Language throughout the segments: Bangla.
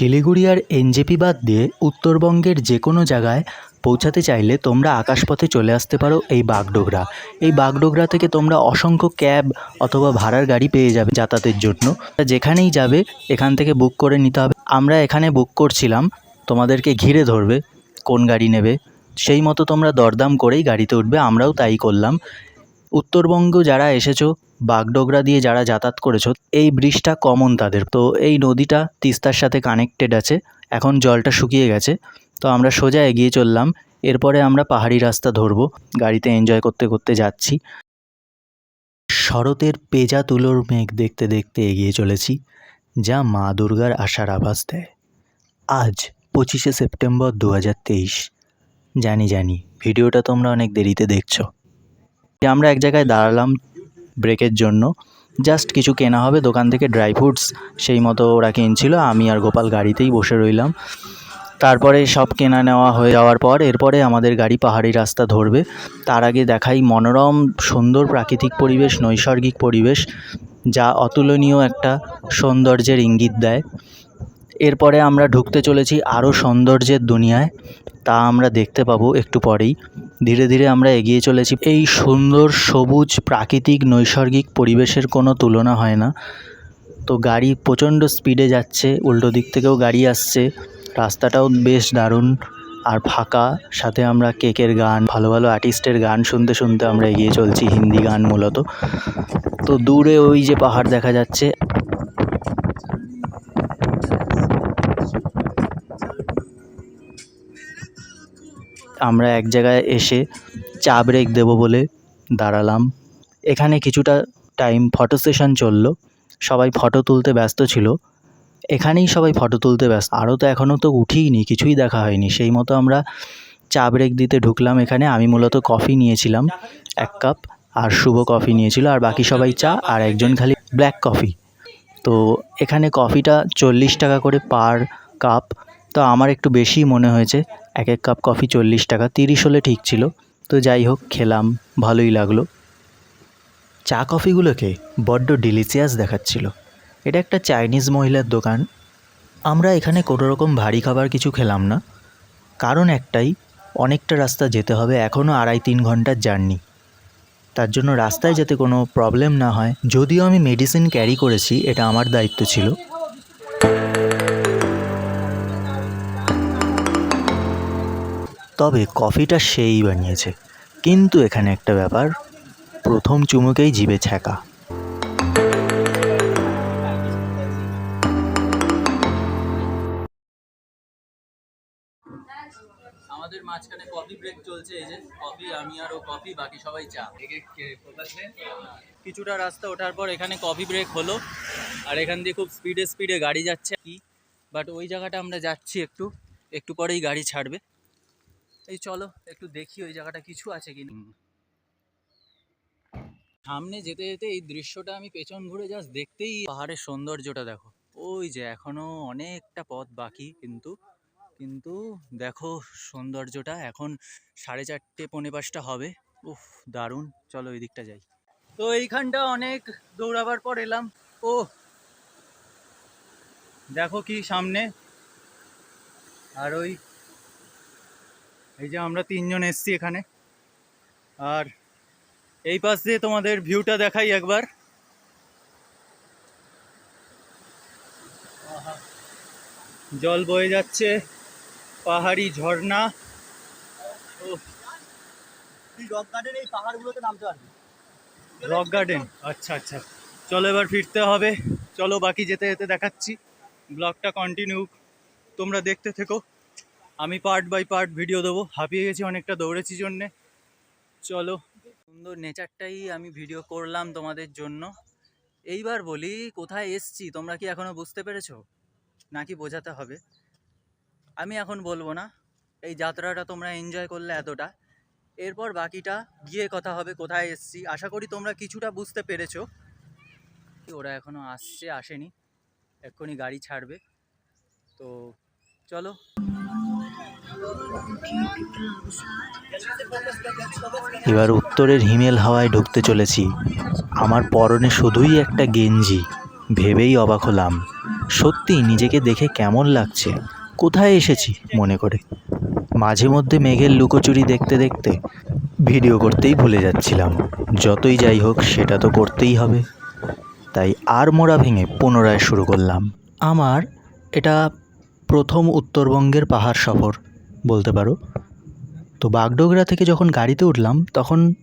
শিলিগুড়ি আর এনজেপি বাদ দিয়ে উত্তরবঙ্গের যে কোনো জায়গায় পৌঁছাতে চাইলে তোমরা আকাশপথে চলে আসতে পারো এই বাগডোগরা। এই বাগডোগরা থেকে তোমরা অসংখ্য ক্যাব অথবা ভাড়ার গাড়ি পেয়ে যাবে যাতায়াতের জন্য। যেখানেই যাবে, এখান থেকে বুক করে নিতে হবে। আমরা এখানে বুক করছিলাম, তোমাদেরকে ঘিরে ধরবে, কোন গাড়ি নেবে। সেই মতো তোমরা দরদাম করেই গাড়িতে উঠবে, আমরাও তাই করলাম। উত্তরবঙ্গ যারা এসেছ, বাগডোগরা দিয়ে যারা যাতায়াত করেছ, এই ব্রিজটা কমন তাদের। তো এই নদীটা তিস্তার সাথে কানেক্টেড আছে, এখন জলটা শুকিয়ে গেছে। তো আমরা সোজা এগিয়ে চললাম, এরপরে আমরা পাহাড়ি রাস্তা ধরবো, গাড়িতে এনজয় করতে করতে যাচ্ছি। শরতের পেজা তুলোর মেঘ দেখতে দেখতে এগিয়ে চলেছি, যা মা দুর্গার আশার আভাস দেয়। আজ পঁচিশে সেপ্টেম্বর দু হাজার তেইশ। জানি জানি, ভিডিওটা তোমরা অনেক দেরিতে দেখছ। আমরা এক জায়গায় দাঁড়ালাম ব্রেকের জন্য জাস্ট কিছু কেনা হবে, দোকান থেকে ড্রাই ফ্রুটস সেই মতো ওরা কিনছিল, আমি আর গোপাল গাড়িতেই বসে রইলাম। তারপরে সব কেনা নেওয়া হয়ে যাওয়ার পর, এরপরে আমাদের গাড়ি পাহাড়ি রাস্তা ধরবে। তার আগে দেখাই মনোরম, সুন্দর প্রাকৃতিক পরিবেশ, নৈসর্গিক পরিবেশ, যা অতুলনীয় একটা সৌন্দর্যের ইঙ্গিত দেয়। এরপরে আমরা ঢুকতে চলেছি আরও সৌন্দর্যের দুনিয়ায়, তা আমরা দেখতে পাবো একটু পরেই। ধীরে ধীরে আমরা এগিয়ে চলেছি। এই সুন্দর, সবুজ, প্রাকৃতিক, নৈসর্গিক পরিবেশের কোনো তুলনা হয় না। তো গাড়ি প্রচণ্ড স্পিডে যাচ্ছে, উল্টো দিক থেকেও গাড়ি আসছে। রাস্তাটাও বেশ দারুণ আর ফাঁকা। সাথে আমরা কেকের গান, ভালো ভালো আর্টিস্টের গান শুনতে শুনতে আমরা এগিয়ে চলছি, হিন্দি গান মূলত। তো দূরে ওই যে পাহাড় দেখা যাচ্ছে। আমরা এক জায়গায় এসে চা ব্রেক দেবো বলে দাঁড়ালাম। এখানে কিছুটা টাইম ফটো সেশন চলল। সবাই ফটো তুলতে ব্যস্ত ছিল। এখানেই সবাই ফটো তুলতে ব্যস্ত। আরও তো এখনও তো উঠিইনি, কিছুই দেখা হয়নি। সেই মতো আমরা চা ব্রেক দিতে ঢুকলাম এখানে। আমি মূলত কফি নিয়েছিলাম, এক কাপ আর শুভ কফি নিয়েছিল, আর বাকি সবাই চা, আর একজন খালি ব্ল্যাক কফি তো এখানে কফিটা চল্লিশ টাকা করে পার কাপ তো আমার একটু বেশিই মনে হয়েছে। এক এক কাপ কফি চল্লিশ টাকা, তিরিশ হলে ঠিক ছিল। তো যাই হোক, খেলাম, ভালোই লাগল। চা কফিগুলোকে বড্ড ডিলিশিয়াস দেখাচ্ছিল। এটা একটা চাইনিজ মহিলার দোকান। আমরা এখানে কোনো রকম ভারী খাবার কিছু খেলাম না। কারণ একটাই, অনেকটা রাস্তা যেতে হবে এখনও আড়াই তিন ঘণ্টার জার্নি। তার জন্য রাস্তায় যাতে কোনো প্রবলেম না হয়, যদিও আমি মেডিসিন ক্যারি করেছি, এটা আমার দায়িত্ব ছিল। তবে কফিটা সেই বানিয়েছে। কিন্তু এখানে একটা ব্যাপার প্রথম চুমুকেই জিভে ছ্যাঁকা। আমাদের মাঝখানে কফি ব্রেক চলছে এই যে কফি আমি আর ও কফি বাকি সবাই চা। কিছুটা রাস্তা ওঠার পর এখানে কফি ব্রেক হলো আর এখান দিয়ে খুব স্পিডে স্পিডে গাড়ি যাচ্ছে কি। বাট ওই জায়গাটা আমরা যাচ্ছি একটু একটু পরেই গাড়ি ছাড়বে। এই চলো, একটু দেখি ওই জায়গাটা কিছু আছে কি সামনে যেতে যেতে এই দৃশ্যটা আমি পেছন ঘুরে জাস্ট দেখতেই পাহাড়ের সৌন্দর্যটা দেখো। ওই যে এখনও অনেকটা পথ বাকি কিন্তু কিন্তু দেখো সৌন্দর্যটা এখন সাড়ে চারটে, পৌনে পাঁচটা হবে। উফ, দারুণ। চলো ওই দিকটা যাই। তো এইখানটা অনেক দৌড়াবার পর এলাম। ও দেখো কি সামনে। আর ওই এই যে আমরা তিনজন এসছি এখানে। আর এই পাশ দিয়ে তোমাদের ভিউটা দেখাই একবার। জল বয়ে যাচ্ছে পাহাড়ি ঝর্ণা। রক গার্ডেন এই পাহাড়গুলোতে নামতে পারবি। রক গার্ডেন আচ্ছা আচ্ছা। চলো এবার ফিরতে হবে। চলো বাকি যেতে যেতে দেখাচ্ছি। ব্লগটা কন্টিনিউ তোমরা দেখতে থেকো। আমি পার্ট বাই পার্ট ভিডিও দেবো। হাঁপিয়ে গেছি অনেকটা, দৌড়েছি জন্যে। চলো। সুন্দর নেচারটাই আমি ভিডিও করলাম তোমাদের জন্য। এইবার বলি, কোথায় এসছি, তোমরা কি এখনও বুঝতে পেরেছ? নাকি বোঝাতে হবে? আমি এখন বলব না। এই যাত্রাটা তোমরা এনজয় করলে এতটা। এরপর বাকিটা গিয়ে কথা হবে, কোথায় এসছি। আশা করি তোমরা কিছুটা বুঝতে পেরেছ। ওরা এখনও আসছে, আসেনি। এক্ষুনি গাড়ি ছাড়বে। তো চলো। এবার উত্তরের হিমেল হাওয়ায় ঢুকতে চলেছি। আমার পরনে শুধুই একটা গেঞ্জি। ভেবেই অবাক হলাম। সত্যি, নিজেকে দেখে কেমন লাগছে? কোথায় এসেছি, মনে করে? মাঝে মধ্যে মেঘের লুকোচুরি দেখতে দেখতে ভিডিও করতেই ভুলে যাচ্ছিলাম। যতই যাই হোক, সেটা তো করতেই হবে। তাই আর মোড়া ভেঙে পুনরায় শুরু করলাম। আমার এটা প্রথম উত্তরবঙ্গের পাহাড় সফর। বলতে পারো। তো বাগডোগরা থেকে যখন গাড়িতে উঠলাম, তখন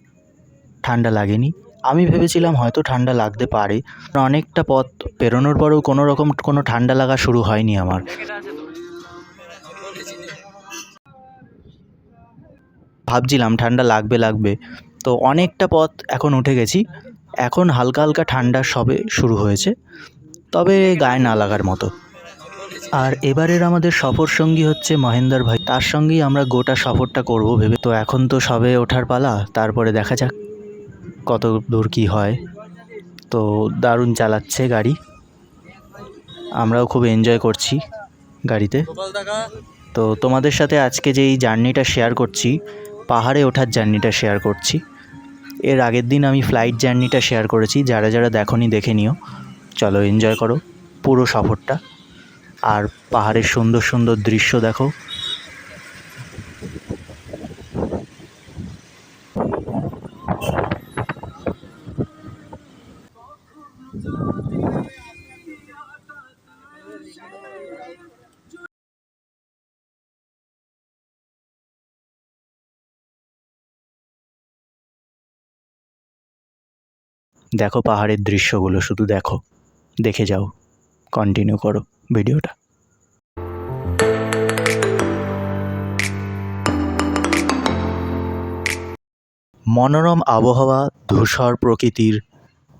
ঠান্ডা লাগেনি। আমি ভেবেছিলাম হয়তো ঠান্ডা লাগতে পারে। অনেকটা পথ পেরোনোর পরেও কোনো রকম কোনো ঠান্ডা লাগা শুরু হয়নি আমার। ভাবছিলাম ঠান্ডা লাগবে লাগবে। তো অনেকটা পথ এখন উঠে গেছি। এখন হালকা হালকা ঠান্ডা সবে শুরু হয়েছে। তবে গায়ে না লাগার মতো। আর এবারের আমাদের সফর সঙ্গী হচ্ছে মহেন্দার ভাই। তার সঙ্গেই আমরা গোটা সফরটা করব ভেবে। তো এখন তো সবে ওঠার পালা, তারপরে দেখা যাক কত দূর কী হয়। তো দারুণ চালাচ্ছে গাড়ি। আমরাও খুব এনজয় করছি গাড়িতে। তো তোমাদের সাথে আজকে যে এই জার্নিটা শেয়ার করছি, পাহাড়ে ওঠার জার্নিটা শেয়ার করছি। এর আগের দিন আমি ফ্লাইট জার্নিটা শেয়ার করেছি, যারা যারা দেখোনি দেখে নিও। চলো এনজয় করো পুরো সফরটা। আর পাহাড়ের সুন্দর সুন্দর দৃশ্য দেখো। দেখো পাহাড়ের দৃশ্যগুলো, শুধু দেখো। দেখে যাও। কন্টিনিউ করো। ভিডিওটা। মনোরম আবহাওয়া, ধূসর প্রকৃতির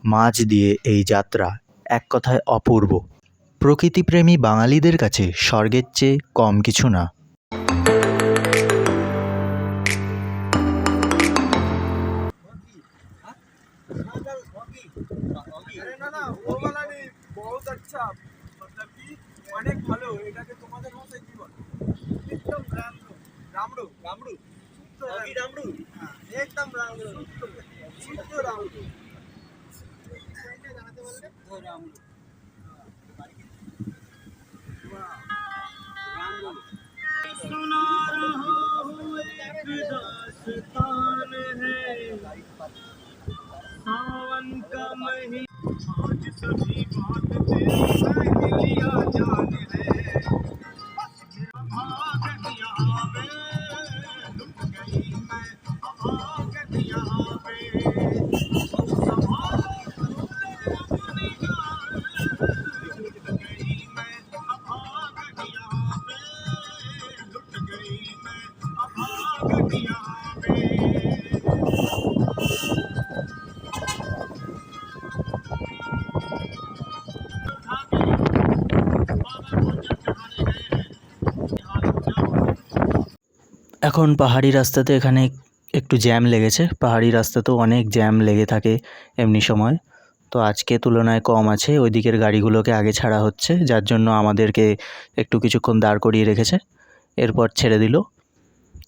মাঝ দিয়ে এই যাত্রা এক কথায় অপূর্ব। প্রকৃতিপ্রেমী বাঙালিদের কাছে স্বর্গের চেয়ে কম কিছু না। না না অনেক ভালো এটাকে তোমাদের ভাষায় কি বলে একদম রামরু রামরু রামরু শুদ্ধ রামরু হ্যাঁ একদম রামরু শুদ্ধ রামরু জানাতে বললে आज सभी बात तेरी लिया जान है। এখন পাহাড়ি রাস্তাতে এখানে একটু জ্যাম লেগেছে। পাহাড়ি রাস্তাতেও অনেক জ্যাম লেগে থাকে এমনি সময়। তো আজকে তুলনায় কম আছে। ওই দিকের গাড়িগুলোকে আগে ছাড়া হচ্ছে, যার জন্য আমাদেরকে একটু কিছুক্ষণ দাঁড় করিয়ে রেখেছে। এরপর ছেড়ে দিল।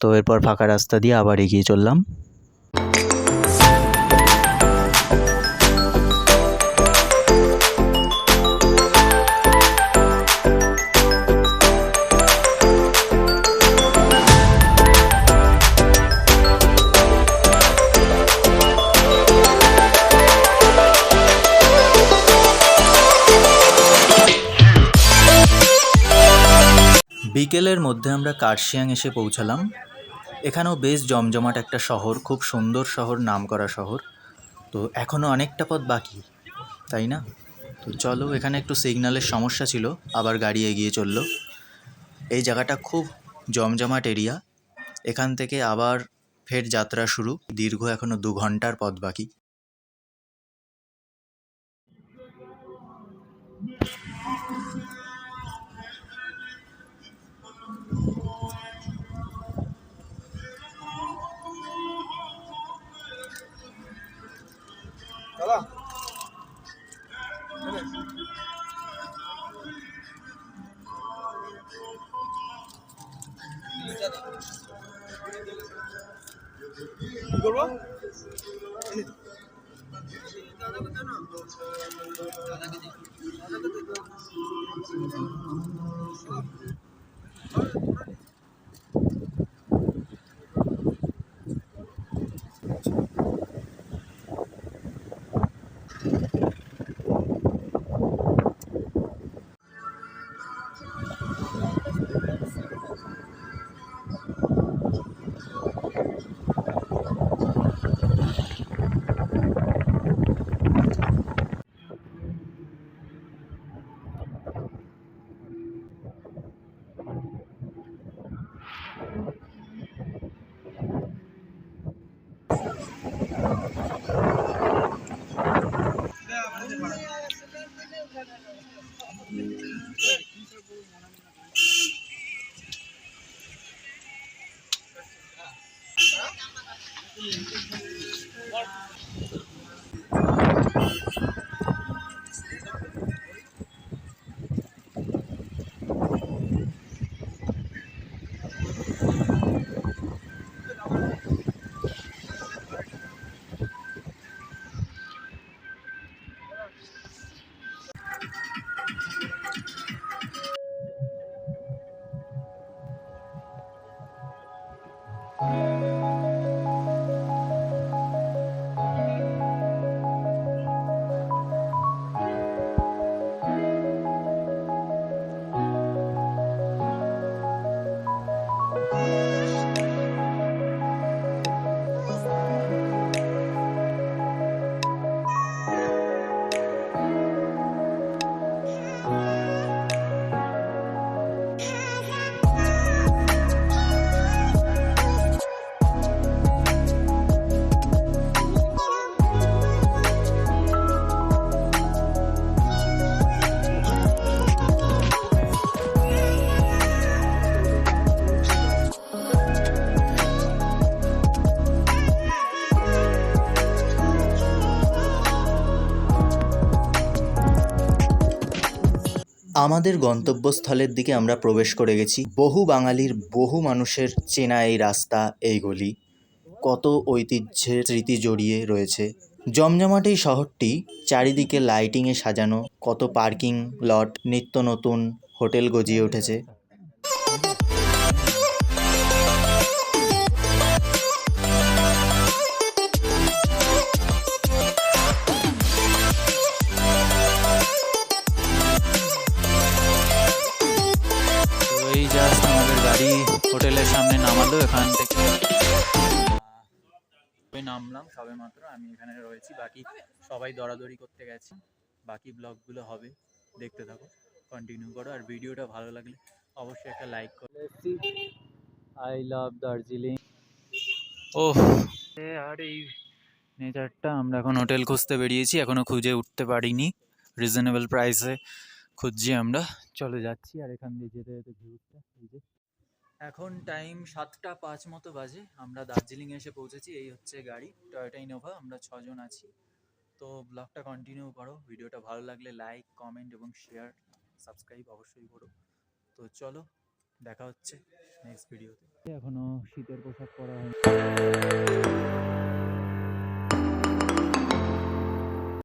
তো এরপর ফাঁকা রাস্তা দিয়ে আবার এগিয়ে চললাম। বিকেলের মধ্যে আমরা কার্শিয়াং এসে পৌঁছালাম। এখানেও বেশ জমজমাট একটা শহর, খুব সুন্দর শহর, নামকরা শহর। তো এখনও অনেকটা পথ বাকি, তাই না? তো চলো, এখানে একটু সিগন্যালের সমস্যা ছিল, আবার গাড়ি এগিয়ে চলল। এই জায়গাটা খুব জমজমাট এরিয়া। এখান থেকে আবার ফের যাত্রা শুরু, দীর্ঘ এখনও দু ঘণ্টার পথ বাকি। কি করব? দাদাকে জানো আমাদের গন্তব্যস্থলের দিকে আমরা প্রবেশ করে গেছি। বহু বাঙালির, বহু মানুষের চেনা এই রাস্তা, এই গলি। কত ঐতিহ্যের স্মৃতি জড়িয়ে রয়েছে। জমজমাট এই শহরটি, চারিদিকে লাইটিংয়ে সাজানো, কত পার্কিং লট, নিত্য নতুন হোটেল গজিয়ে উঠেছে। নামালো এখান থেকে। নামলাম, সবে মাত্র আমি এখানে রয়েছি। বাকি সবাই দরাদরি করতে গেছে। বাকি ব্লগগুলো হবে, দেখতে থাকো কন্টিনিউ করো। আর ভিডিওটা ভালো লাগলে অবশ্যই একটা লাইক করো। আই লাভ দার্জিলিং ওহ, আর এই নেচারটা আমরা এখন হোটেল খুঁজতে বেরিয়েছি, এখনও খুঁজে উঠতে পারিনি। রিজনেবল প্রাইসে খুঁজছি আমরা। চলে যাচ্ছি, আর এখান দিয়ে যেতে যেতে ভিউটা এই যে। এখন টাইম সাতটা পাঁচ মতো বাজে। আমরা দার্জিলিং এসে পৌঁছেছি, এই হচ্ছে গাড়ি টয়োটা ইনোভা আমরা ছজন আছি। তো ব্লগটা কন্টিনিউ করো ভিডিওটা ভালো লাগলে লাইক কমেন্ট এবং শেয়ার সাবস্ক্রাইব অবশ্যই করো। তো চলো, দেখা হচ্ছে নেক্সট ভিডিওতে এখনও শীতের পোশাক পরা হয়নি।